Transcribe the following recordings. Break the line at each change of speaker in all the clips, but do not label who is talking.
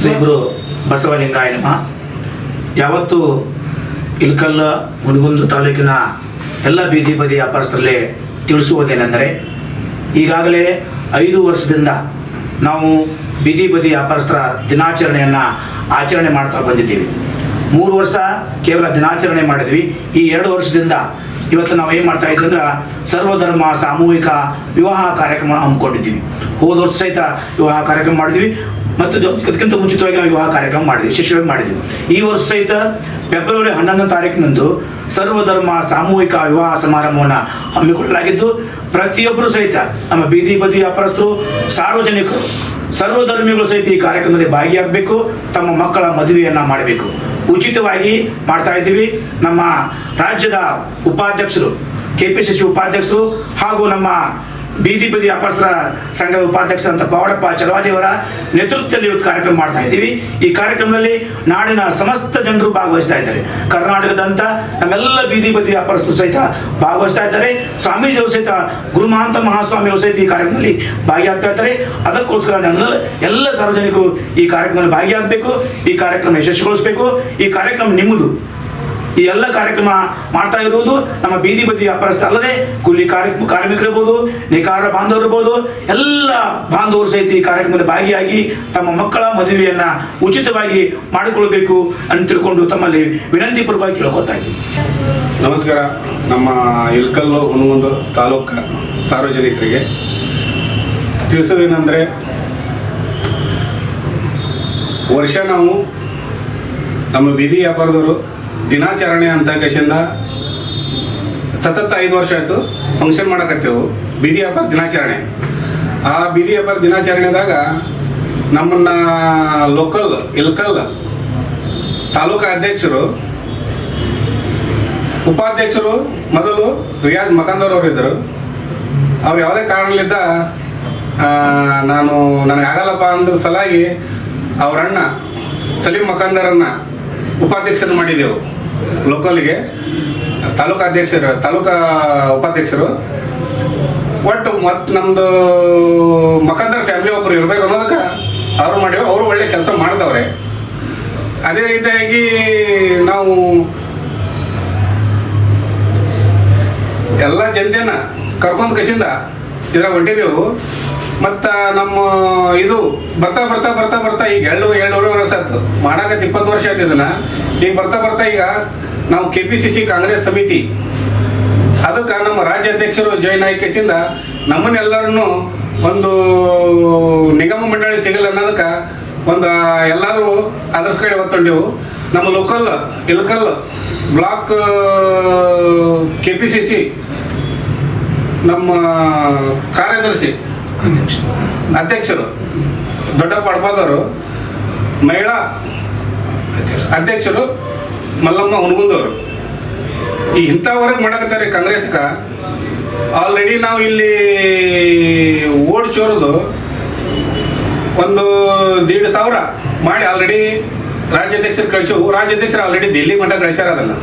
ಶ್ರೀ ಗುರು ಬಸವಲಿಂಗಾಯ ಯಾವತ್ತು ಇಲ್ಕಲ್ಲ ಮುನಗುಂದು ತಾಲೂಕಿನ ಎಲ್ಲ ಬೀದಿ ಬದಿ ವ್ಯಾಪಾರಸ್ಥರಲ್ಲಿ ತಿಳಿಸುವುದೇನೆಂದರೆ, ಈಗಾಗಲೇ ಐದು ವರ್ಷದಿಂದ ನಾವು ಬೀದಿ ಬದಿ ವ್ಯಾಪಾರಸ್ಥರ ದಿನಾಚರಣೆಯನ್ನು ಆಚರಣೆ ಮಾಡ್ತಾ ಬಂದಿದ್ದೀವಿ. ಮೂರು ವರ್ಷ ಕೇವಲ ದಿನಾಚರಣೆ ಮಾಡಿದ್ವಿ. ಈ ಎರಡು ವರ್ಷದಿಂದ ಇವತ್ತು ನಾವು ಏನು ಮಾಡ್ತಾ ಇದ್ದೀವಿ ಅಂದ್ರೆ ಸರ್ವಧರ್ಮ ಸಾಮೂಹಿಕ ವಿವಾಹ ಕಾರ್ಯಕ್ರಮ ಹಮ್ಮಿಕೊಂಡಿದ್ದೀವಿ. ಹೋದ ವರ್ಷ ಸಹಿತ ವಿವಾಹ ಕಾರ್ಯಕ್ರಮ ಮಾಡಿದ್ವಿ. ಮತ್ತು ಅದಕ್ಕಿಂತ ಮುಂಚಿತವಾಗಿ ನಾವು ವಿವಾಹ ಕಾರ್ಯಕ್ರಮ ಮಾಡಿದ್ವಿ ಯಶಸ್ವಿಯಾಗಿ ಮಾಡಿದ್ವಿ. ಈ ವರ್ಷ ಸಹಿತ ಫೆಬ್ರವರಿ ಹನ್ನೊಂದನೇ ತಾರೀಕಿನಂದು ಸರ್ವಧರ್ಮ ಸಾಮೂಹಿಕ ವಿವಾಹ ಸಮಾರಂಭವನ್ನು ಹಮ್ಮಿಕೊಳ್ಳಲಾಗಿದ್ದು, ಪ್ರತಿಯೊಬ್ಬರು ಸಹಿತ ನಮ್ಮ ಬೀದಿ ಬದಿ ವ್ಯಾಪಾರಸ್ಥರು ಸಾರ್ವಜನಿಕರು ಸರ್ವಧರ್ಮಿಗಳು ಸಹಿತ ಈ ಕಾರ್ಯಕ್ರಮದಲ್ಲಿ ಭಾಗಿಯಾಗಬೇಕು. ತಮ್ಮ ಮಕ್ಕಳ ಮದುವೆಯನ್ನು ಮಾಡಬೇಕು. ಉಚಿತವಾಗಿ ಮಾಡ್ತಾ ಇದ್ದೀವಿ. ನಮ್ಮ ರಾಜ್ಯದ ಉಪಾಧ್ಯಕ್ಷರು ಕೆ ಪಿ ಸಿ ಸಿ ಉಪಾಧ್ಯಕ್ಷರು ಹಾಗೂ ನಮ್ಮ ಬೀದಿ ಬದಿ ವ್ಯಾಪಾರಸ್ಥರ ಸಂಘದ ಉಪಾಧ್ಯಕ್ಷ ಅಂತ ಪವಾಡಪ್ಪ ಚಲವಾದಿಯವರ ನೇತೃತ್ವದಲ್ಲಿ ಇವತ್ತು ಕಾರ್ಯಕ್ರಮ ಮಾಡ್ತಾ ಇದ್ದೀವಿ. ಈ ಕಾರ್ಯಕ್ರಮದಲ್ಲಿ ನಾಡಿನ ಸಮಸ್ತ ಜನರು ಭಾಗವಹಿಸ್ತಾ ಇದ್ದಾರೆ. ಕರ್ನಾಟಕದಂತ ನಮ್ಮೆಲ್ಲ ಬೀದಿ ಬದಿ ವ್ಯಾಪಾರಸ್ಥರು ಸಹಿತ ಭಾಗವಹಿಸ್ತಾ ಇದ್ದಾರೆ. ಸ್ವಾಮೀಜಿಯವರು ಸಹಿತ ಗುರುಮಹಾಂತ ಮಹಾಸ್ವಾಮಿಯವರು ಸಹಿತ ಈ ಕಾರ್ಯಕ್ರಮದಲ್ಲಿ ಭಾಗಿಯಾಗ್ತಾ ಇದ್ದಾರೆ. ಅದಕ್ಕೋಸ್ಕರ ನನ್ನ ಎಲ್ಲ ಸಾರ್ವಜನಿಕರು ಈ ಕಾರ್ಯಕ್ರಮದಲ್ಲಿ ಭಾಗಿಯಾಗಬೇಕು. ಈ ಕಾರ್ಯಕ್ರಮ ಯಶಸ್ವಿಗೊಳಿಸಬೇಕು. ಈ ಕಾರ್ಯಕ್ರಮ ನಿಮ್ಮದು. ಈ ಎಲ್ಲ ಕಾರ್ಯಕ್ರಮ ಮಾಡ್ತಾ ಇರುವುದು ನಮ್ಮ ಬೀದಿ ಬದಿ ವ್ಯಾಪಾರಸ್ಥ ಅಲ್ಲದೆ ಕೂಲಿ ಕಾರ್ಮಿಕರಿರ್ಬೋದು ನೇಕಾರ ಬಾಂಧವರು ಇರ್ಬೋದು, ಎಲ್ಲ ಬಾಂಧವರು ಸಹಿತ ಈ ಕಾರ್ಯಕ್ರಮದಲ್ಲಿ ಭಾಗಿಯಾಗಿ ತಮ್ಮ ಮಕ್ಕಳ ಮದುವೆಯನ್ನ ಉಚಿತವಾಗಿ ಮಾಡಿಕೊಳ್ಬೇಕು ಅಂತ ತಿಳ್ಕೊಂಡು ತಮ್ಮಲ್ಲಿ ವಿನಂತಿ ಪೂರ್ವಕವಾಗಿ ಕೇಳ್ಕೊತಾ ಇದ್ದೀನಿ.
ನಮಸ್ಕಾರ. ನಮ್ಮ ಇಲ್ಕಲ್ಲು ಒಂದು ತಾಲೂಕ ಸಾರ್ವಜನಿಕರಿಗೆ ತಿಳಿಸೋದೇನೆಂದರೆ, ವರ್ಷ ನಾವು ನಮ್ಮ ಬೀದಿ ವ್ಯಾಪಾರದವರು ದಿನಾಚರಣೆ ಅಂತ ಕಶಿಂದ ಸತತ ಐದು ವರ್ಷ ಆಯಿತು ಫಂಕ್ಷನ್ ಮಾಡಕತ್ತೇವು. ಬೀದಿ ಹಬ್ಬರ್ ದಿನಾಚರಣೆ. ಆ ಬೀದಿ ಹಬ್ಬ ದಿನಾಚರಣೆದಾಗ ನಮ್ಮನ್ನ ಲೋಕಲ್ ಇಲ್ಕಲ್ ತಾಲೂಕು ಅಧ್ಯಕ್ಷರು, ಉಪಾಧ್ಯಕ್ಷರು ಮೊದಲು ರಿಯಾಜ್ ಮಕಂದರ್ ಅವರು ಇದ್ದರು ಅವ್ರು ಯಾವುದೇ ಕಾರಣಲಿದ್ದ ನಾನು ನನಗೆ ಆಗಲ್ಲಪ್ಪ ಅಂದ ಸಲಾಗಿ ಅವರಣ್ಣ, ಸಲೀಂ ಮಕಾಂದರನ್ನ ಉಪಾಧ್ಯಕ್ಷರು ಮಾಡಿದೆವು. ಲೋಕಲ್ಗೆ ತಾಲೂಕು ಅಧ್ಯಕ್ಷರು, ತಾಲೂಕಾ ಉಪಾಧ್ಯಕ್ಷರು. ಒಟ್ಟು ಮತ್ತು ನಮ್ಮದು ಮಕಾಂದರ್ ಫ್ಯಾಮಿಲಿ ಒಬ್ಬರು ಇರಬೇಕು ಅನ್ನೋದಕ್ಕೆ ಅವರು ಮಾಡಿವೆ. ಅವರು ಒಳ್ಳೆ ಕೆಲಸ ಮಾಡ್ದವ್ರೆ ಅದೇ ರೀತಿಯಾಗಿ ನಾವು ಎಲ್ಲ ಜನತೆನ ಕರ್ಕೊಂಡು ಕಸಿಂದ ಇದ್ರಾಗ ಹೊಂಟಿದೆವು. ಮತ್ತು ನಮ್ಮ ಇದು ಬರ್ತಾ ಬರ್ತಾ ಬರ್ತಾ ಬರ್ತಾ ಈಗ ಎರಡು ಎರಡೂವರೆ ವರ್ಷ ಆಯ್ತು. ಮಾಡಕ್ಕೆ ಇಪ್ಪತ್ತು ವರ್ಷ ಆಯ್ತು ಇದನ್ನು. ಈಗ ಬರ್ತಾ ಬರ್ತಾ ಈಗ ನಾವು K P C C Congress ಸಮಿತಿ. ಅದಕ್ಕೆ ನಮ್ಮ ರಾಜ್ಯ ಅಧ್ಯಕ್ಷರು ಜಾಯ್ನ್ ಆಯ್ಕೆಸಿಂದ ನಮ್ಮನ್ನೆಲ್ಲರನ್ನು ಒಂದು ನಿಗಮ ಮಂಡಳಿ ಸಿಗಲ್ಲ ಅನ್ನೋದಕ್ಕೆ ಒಂದು ಎಲ್ಲರೂ ಅದರ್ಸ್ ಕಡೆ ಒತ್ತೊಂಡೆವು ನಮ್ಮ local Ilkal block K P C C ನಮ್ಮ ಕಾರ್ಯದರ್ಶಿ ಅಧ್ಯಕ್ಷರು. ದೊಡ್ಡ ಪಡ್ಬಾದವರು ಮಹಿಳಾ ಅಧ್ಯಕ್ಷರು. ಮಲ್ಲಮ್ಮ ಹುನಗುಂದವರು ಈ ಇಂಥವರೆಗೆ ಮಾಡಕತ್ತಾರೆ ಕಾಂಗ್ರೆಸ್ಗ. ಆಲ್ರೆಡಿ ನಾವು ಇಲ್ಲಿ ಓಡ್ ಚೋರದು ಒಂದು ದೀಡ್ ಸಾವಿರ ಮಾಡಿ ಆಲ್ರೆಡಿ ರಾಜ್ಯಾಧ್ಯಕ್ಷರು ಕಳಿಸು ರಾಜ್ಯಾಧ್ಯಕ್ಷರು ಆಲ್ರೆಡಿ ದಿಲ್ಲಿ ಮಟ್ಟ ಕಳಿಸ್ಯಾರ ಅದನ್ನು.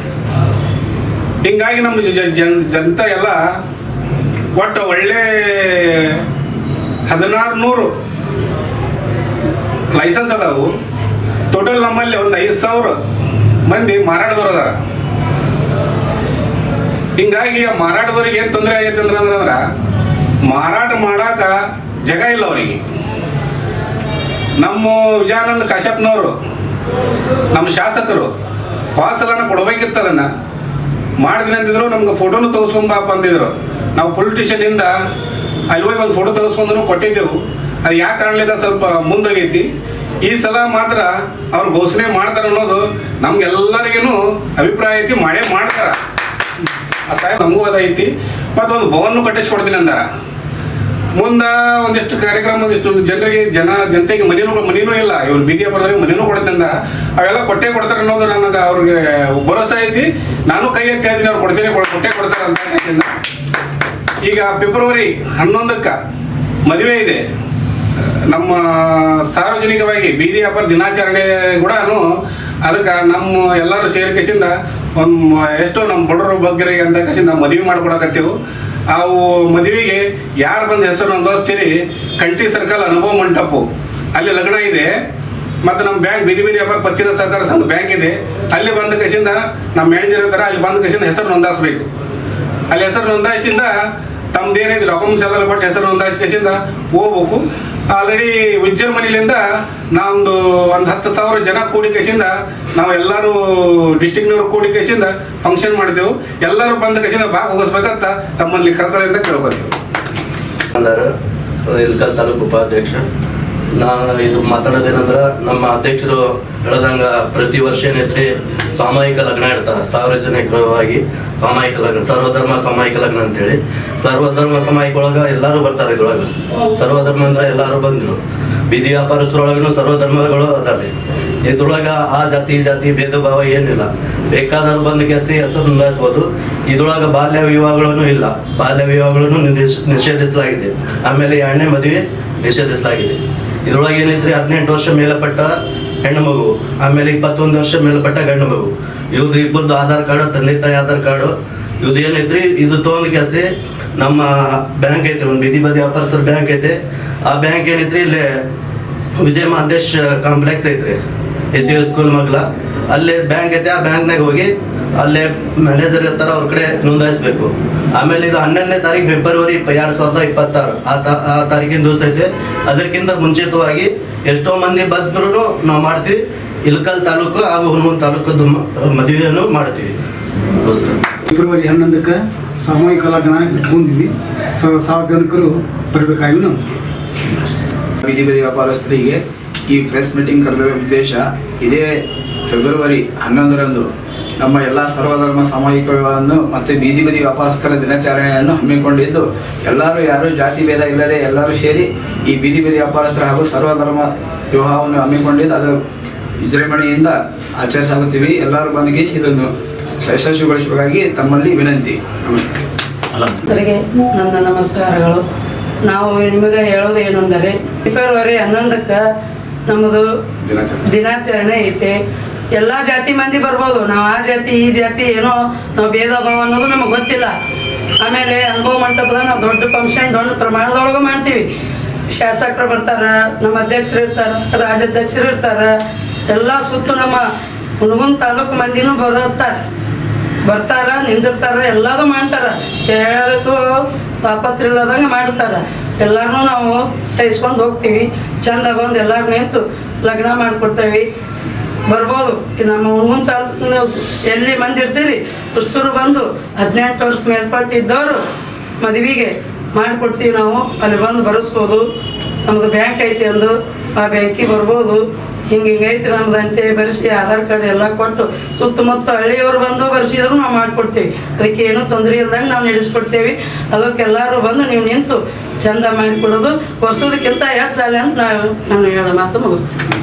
ಹಿಂಗಾಗಿ ನಮ್ಮ ಜನ ಜನತೆ ಜನತ ಎಲ್ಲ ಒಟ್ಟು ಒಳ್ಳೆ ಹದಿನಾರು ನೂರು ಲೈಸೆನ್ಸ್ ಅದಾವು. ಟೋಟಲ್ ನಮ್ಮಲ್ಲಿ ಒಂದು ಐದು ಸಾವಿರ ಮಂದಿ ಮಾರಾಟದವ್ರು ಅದಾರ. ಹಿಂಗಾಗಿ ಆ ಮಾರಾಟದವ್ರಿಗೆ ಏನು ತೊಂದರೆ ಆಗೈತೆ ಅಂದ್ರೆ ಅಂದ್ರೆ ಮಾರಾಟ ಮಾಡಾಕ ಜಾಗ ಇಲ್ಲ ಅವರಿಗೆ. ನಮ್ಮ ವಿಜಯಾನಂದ ಕಾಶ್ಯಪ್ನವರು, ನಮ್ಮ ಶಾಸಕರು ಹಾಸಲನ್ನು ಕೊಡಬೇಕಿತ್ತು ಅದನ್ನು. ಅಂದಿದ್ರು ನಮ್ಗೆ ಫೋಟೋನು ತೋರಿಸ್ಕೊಂಬಾಪ ಅಂದಿದ್ರು. ನಾವು ಪೊಲಿಟಿಷಿಯನಿಂದ ಅಲ್ಲಿ ಹೋಗಿ ಒಂದು ಫೋಟೋ ತೆಗೆಸ್ಕೊಂಡು ಕೊಟ್ಟಿದ್ದೆವು. ಅದು ಯಾಕೆ ಕಾಣಲಿಲ್ಲ ಸ್ವಲ್ಪ ಮುಂದೋಗೈತಿ. ಈ ಸಲ ಮಾತ್ರ ಅವ್ರು ಘೋಷಣೆ ಮಾಡ್ತಾರೆ ಅನ್ನೋದು ನಮ್ಗೆಲ್ಲರಿಗೂ ಅಭಿಪ್ರಾಯ ಐತಿ ಮಾಡೇ ಮಾಡ್ತಾರ. ಆ ಸಾಹೇಬ್ ನಮಗೂ ಅದೈತಿ ಮತ್ತು ಒಂದು ಭವನ್ನು ಕಟ್ಟಿಸ್ಕೊಡ್ತೀನಿ ಅಂದಾರ. ಮುಂದೆ ಒಂದಿಷ್ಟು ಕಾರ್ಯಕ್ರಮ, ಒಂದಿಷ್ಟು ಜನರಿಗೆ, ಜನ, ಜನತೆಗೆ ಮನೇನು, ಮನೇನೂ ಇಲ್ಲ. ಇವ್ರು ಬೀದಿಯ ಬರೋದ್ರಿಗೆ ಮನೇನೂ ಕೊಡುತ್ತೆ ಅಂದಾರ. ಅವೆಲ್ಲ ಕೊಟ್ಟೆ ಕೊಡ್ತಾರೆ ಅನ್ನೋದು ನನಗೆ ಅವ್ರಿಗೆ ಭರೋಸೆ ಐತಿ. ನಾನು ಕೈ ಎತ್ತಿ ಹೇಳ್ತೀನಿ ಅವ್ರು ಕೊಡ್ತೀನಿ, ಕೊಡ್- ಕೊಟ್ಟೆ ಕೊಡ್ತಾರೆ ಅಂತ. ಈಗ ಫೆಬ್ರವರಿ ಹನ್ನೊಂದಕ್ಕೆ ಮದುವೆ ಇದೆ. ನಮ್ಮ ಸಾರ್ವಜನಿಕವಾಗಿ ಬೀದಿ ವ್ಯಾಪಾರ ದಿನಾಚರಣೆ ಕೂಡ ಅದಕ್ಕೆ ನಮ್ಮ ಎಲ್ಲರೂ ಸೇರ್ಕೆಸಿಂದ ಒಂದು ಎಷ್ಟೋ ನಮ್ಮ ಬಡವರ ಬಗ್ಗೆ ಅಂತ ಕಸಿಂದ ಮದುವೆ ಮಾಡ್ಕೊಡಕತ್ತೀವಿ. ಅವು ಮದುವೆಗೆ ಯಾರು ಬಂದು ಹೆಸರು ನೋಂದಿಸ್ತೀರಿ? ಕಂಟಿ ಸರ್ಕಲ್ ಅನುಭವ ಮಂಟಪು. ಅಲ್ಲಿ ಲಗ್ನ ಇದೆ. ಮತ್ತು ನಮ್ಮ ಬ್ಯಾಂಕ್ ಬೀದಿ ಬೀದಿ ವ್ಯಾಪಾರ ಪತ್ತಿನ ಸಹಕಾರ ಸಂಘ ಬ್ಯಾಂಕ್ ಇದೆ. ಅಲ್ಲಿ ಬಂದ ಕಸಿಂದ ನಮ್ಮ ಮ್ಯಾನೇಜರ್ ಇರ್ತಾರೆ ಅಲ್ಲಿ ಬಂದ ಕಸಿಂದ ಹೆಸರು ನೋಂದಾಯಿಸ್ಬೇಕು ಅಲ್ಲಿ ಹೆಸರು ನೋಂದಾಯಿಸಿಂದ ತಮ್ದು ಏನಿದೆ ಡಾಕ್ಯುಮೆಂಟ್ಸ್ ಎಲ್ಲ ಕೊಟ್ಟು ಹೆಸರು ನೋಂದಾಯಿಸಿ ಕಸಿಂದ ಹೋಗ್ಬೇಕು ಆಲ್ರೆಡಿ ವಿಜೃಂಭಣೆಯಿಂದ ನಮ್ಮದು ಒಂದು ಹತ್ತು ಸಾವಿರ ಜನ ಕೂಡಿ ಕಸಿಂದ ನಾವು ಎಲ್ಲರೂ ಡಿಸ್ಟಿಕ್ನವ್ರು ಕೂಡಿ ಕಸಿಂದ ಫಂಕ್ಷನ್ ಮಾಡಿದೆವು ಎಲ್ಲರೂ ಬಂದ ಕಸಿಂದ ಭಾಗ ಹೋಗಿಸ್ಬೇಕಂತ ತಮ್ಮಲ್ಲಿ ಕರ್ಕಳಿಂದ ಕೇಳ್ಕೊತೀವಿ.
ತಾಲೂಕು ಉಪಾಧ್ಯಕ್ಷ. ನಾನು ಇದು ಮಾತಾಡೋದೇನಂದ್ರೆ ನಮ್ಮ ಅಧ್ಯಕ್ಷರು ಹೇಳದಂಗ ಪ್ರತಿ ವರ್ಷ ಏನೈತ್ರಿ, ಸಾಮೂಹಿಕ ಲಗ್ನ ಇರ್ತಾರೆ ಸಾರ್ವಜನಿಕವಾಗಿ ಸಾಮಾಜಿಕ ಲಗ್ನ, ಸರ್ವಧರ್ಮ ಸಾಮಾಯಿಕ ಲಗ್ನ ಅಂತೇಳಿ. ಸರ್ವಧರ್ಮ ಸಾಮೂಹಿಕ ಒಳಗ ಎಲ್ಲಾರು ಬರ್ತಾರೆ ಇದ್ರೊಳಗ. ಸರ್ವಧರ್ಮ ಅಂದ್ರೆ ಎಲ್ಲಾರು ಬಂದ್ರು. ಬೀದಿ ವ್ಯಾಪಾರಸ್ಥರೊಳಗೂ ಸರ್ವಧರ್ಮಗಳು ಅದಾವೆ ಇದ್ರೊಳಗ ಆ ಜಾತಿ ಜಾತಿ ಭೇದ ಭಾವ ಏನಿಲ್ಲ. ಬೇಕಾದವ್ರು ಬಂದು ಕೆಸಿ ಹೆಸರು ನೋಂದಾಯಿಸ್ಬೋದು ಇದ್ರೊಳಗ ಬಾಲ್ಯ ವಿವಾಹಗಳನ್ನು ಇಲ್ಲ. ಬಾಲ್ಯ ವಿವಾಹಗಳನ್ನು ನಿಷ್- ನಿಷೇಧಿಸಲಾಗಿದೆ. ಆಮೇಲೆ ಎರಡನೇ ಮದುವೆ ನಿಷೇಧಿಸಲಾಗಿದೆ. ಇದ್ರೊಳಗೆ ಏನೈತ್ರಿ ಹದಿನೆಂಟು ವರ್ಷ ಮೇಲಪಟ್ಟ ಹೆಣ್ಣು ಮಗು, ಆಮೇಲೆ ಇಪ್ಪತ್ತೊಂದು ವರ್ಷ ಮೇಲ್ಪಟ್ಟ ಗಂಡು ಮಗು. ಇವ್ರದ್ದು ಇಬ್ಬರದ್ದು ಆಧಾರ್ ಕಾರ್ಡ್, ತಂದೆ ತಾಯಿ ಆಧಾರ್ ಕಾರ್ಡು. ಇವ್ದು ಏನೈತ್ರಿ ಇದು ತೊಗೊಂಡ್ ಕೆಸಿ ನಮ್ಮ ಬ್ಯಾಂಕ್ ಐತ್ರಿ ಒಂದು ಬೀದಿ ಬದಿ ಬ್ಯಾಂಕ್ ಐತೆ. ಆ ಬ್ಯಾಂಕ್ ಏನೈತ್ರಿ ಇಲ್ಲಿ ವಿಜಯ ಮಹದೇಶ್ ಕಾಂಪ್ಲೆಕ್ಸ್ ಐತ್ರಿ, ಎಚ್ ಯು ಸ್ಕೂಲ್ ಮಗ್ಲ. ಅಲ್ಲಿ ಬ್ಯಾಂಕ್ ಐತೆ, ಆ ಬ್ಯಾಂಕ್ನಾಗ ಹೋಗಿ ಅಲ್ಲೇ ಮ್ಯಾನೇಜರ್ ಇರ್ತಾರೆ ಅವ್ರ ಕಡೆ ನೋಂದಾಯಿಸಬೇಕು. ಆಮೇಲೆ ಇದು ಹನ್ನೊಂದನೇ ತಾರೀಕು ಫೆಬ್ರವರಿ ಎರಡು ಸಾವಿರದ ಇಪ್ಪತ್ತಾರು. ಆ ತಾ- ಆ ತಾರೀಕಿನ ದಿವಸ ಐತೆ ಅದಕ್ಕಿಂತ ಮುಂಚಿತವಾಗಿ ಎಷ್ಟೋ ಮಂದಿ ಬಂದ್ರು ನಾವು ಮಾಡ್ತೀವಿ. ಇಲ್ಕಲ್ ತಾಲೂಕು ಹಾಗೂ ಹುಣಮೂನ್ ತಾಲೂಕದ ಮದುವೆಯನ್ನು ಮಾಡ್ತೀವಿ
ಫೆಬ್ರವರಿ ಹನ್ನೊಂದಕ್ಕೆ ಸಾಮೂಹಿಕ ಲಗ್ನ ಇಟ್ಕೊಂಡಿವಿ ಸಾವಿರ ಸಾರ್ವಜನಿಕರು ಬರಬೇಕಾಗಿ ನಾವು
ಬೀದಿ ಬದಿ ವ್ಯಾಪಾರಸ್ಥರಿಗೆ ಈ ಪ್ರೆಸ್ ಮೀಟಿಂಗ್ ಕರೆದಿರುವ ಉದ್ದೇಶ ಇದೇ ಫೆಬ್ರವರಿ ಹನ್ನೊಂದರಂದು ನಮ್ಮ ಎಲ್ಲ ಸರ್ವಧರ್ಮ ಸಾಮೂಹಿಕ ವಿವಾಹವನ್ನು ಮತ್ತು ಬೀದಿ ಬದಿ ವ್ಯಾಪಾರಸ್ಥರ ದಿನಾಚರಣೆಯನ್ನು ಹಮ್ಮಿಕೊಂಡಿದ್ದು ಎಲ್ಲರೂ ಯಾರು ಜಾತಿ ಭೇದ ಇಲ್ಲದೆ ಎಲ್ಲರೂ ಸೇರಿ ಈ ಬೀದಿ ಬದಿ ವ್ಯಾಪಾರಸ್ಥರ ಹಾಗೂ ಸರ್ವಧರ್ಮ ವಿವಾಹವನ್ನು ಹಮ್ಮಿಕೊಂಡಿದ್ದು ಅದು ವಿಜೃಂಭಣೆಯಿಂದ ಆಚರಿಸಾಗುತ್ತೀವಿ ಎಲ್ಲರೂ ಬಂದಿಗೆ ಇದನ್ನು ಯಶಸ್ವಿಗೊಳಿಸಬೇಕಾಗಿ ತಮ್ಮಲ್ಲಿ ವಿನಂತಿ. ನಮಸ್ಕಾರ
ನನ್ನ ನಮಸ್ಕಾರಗಳು. ನಾವು ನಿಮಗೆ ಹೇಳೋದು ಏನಂದರೆ ಫೆಬ್ರವರಿ ಹನ್ನೊಂದಕ್ಕೆ ನಮ್ಮದು
ದಿನಾಚರಣೆ
ಐತೆ. ಎಲ್ಲ ಜಾತಿ ಮಂದಿ ಬರ್ಬೋದು. ನಾವು ಆ ಜಾತಿ, ಈ ಜಾತಿ ಏನೋ ನಾವು ಭೇದ ಭಾವ ಅನ್ನೋದು ನಮಗೆ ಗೊತ್ತಿಲ್ಲ. ಆಮೇಲೆ ಅನುಭವ ಮಂಟಪದ ನಾವು ದೊಡ್ಡ ಫಂಕ್ಷನ್ ದೊಡ್ಡ ಪ್ರಮಾಣದೊಳಗೆ ಮಾಡ್ತೀವಿ. ಶಾಸಕರು ಬರ್ತಾರ, ನಮ್ಮ ಅಧ್ಯಕ್ಷರು ಇರ್ತಾರ, ರಾಜ್ಯಾಧ್ಯಕ್ಷರು ಇರ್ತಾರ. ಎಲ್ಲ ಸುತ್ತು ನಮ್ಮ ಹುಣಗುನ್ ತಾಲೂಕು ಮಂದಿನೂ ಬರುತ್ತಾರೆ. ಬರ್ತಾರ, ನಿಂದಿರ್ತಾರ ಎಲ್ಲದೂ ಮಾಡ್ತಾರ. ಹೇಳೋದಕ್ಕೂ ತಾಪತ್ರ ಇಲ್ಲದಂಗೆ ಮಾಡ್ತಾರ. ಎಲ್ಲಾರನ್ನೂ ನಾವು ಸಹಿಸ್ಕೊಂಡು ಹೋಗ್ತೀವಿ. ಚಂದ ಬಂದು ಎಲ್ಲಾರು ನಿಂತು ಲಗ್ನ ಮಾಡಿಕೊಡ್ತೇವೆ. ಬರ್ಬೋದು. ನಮ್ಮ ಹೂನ್ ತಾಲೂಕಿನ ಎಲ್ಲಿ ಮಂದಿರ್ತೀರಿ? ಅಷ್ಟರು ಬಂದು ಹದಿನೆಂಟು ವರ್ಷ ಮೇಲ್ಪಟ್ಟು ಇದ್ದವರು ಮದುವೆಗೆ ಮಾಡಿಕೊಡ್ತೀವಿ ನಾವು. ಅಲ್ಲಿ ಬಂದು ಬರೆಸ್ಬೋದು. ನಮ್ಮದು ಬ್ಯಾಂಕ್ ಐತಿ ಅಂದು ಆ ಬ್ಯಾಂಕಿಗೆ ಬರ್ಬೋದು. ಹಿಂಗೆ ಹಿಂಗೆ ಐತಿ ನಮ್ದು ಅಂತೇಳಿ ಬರೆಸಿ ಆಧಾರ್ ಕಾರ್ಡ್ ಎಲ್ಲ ಕೊಟ್ಟು ಸುತ್ತಮುತ್ತ ಹಳ್ಳಿಯವರು ಬಂದು ಬರೆಸಿದ್ರು ನಾವು ಮಾಡಿಕೊಡ್ತೀವಿ. ಅದಕ್ಕೆ ಏನು ತೊಂದರೆ ಇಲ್ದಂಗೆ ನಾವು ನಡೆಸ್ಕೊಡ್ತೇವೆ. ಅದಕ್ಕೆ ಎಲ್ಲರೂ ಬಂದು ನೀವು ನಿಂತು ಚಂದ ಮಾಡಿಕೊಡೋದು. ವರ್ಷದಕ್ಕಿಂತ ಹೆಚ್ಚಾಗಲಿ ಅಂತ ನಾವು ನಾನು ಹೇಳೋ ಮಾತು ಮುಗಿಸ್ತೀನಿ.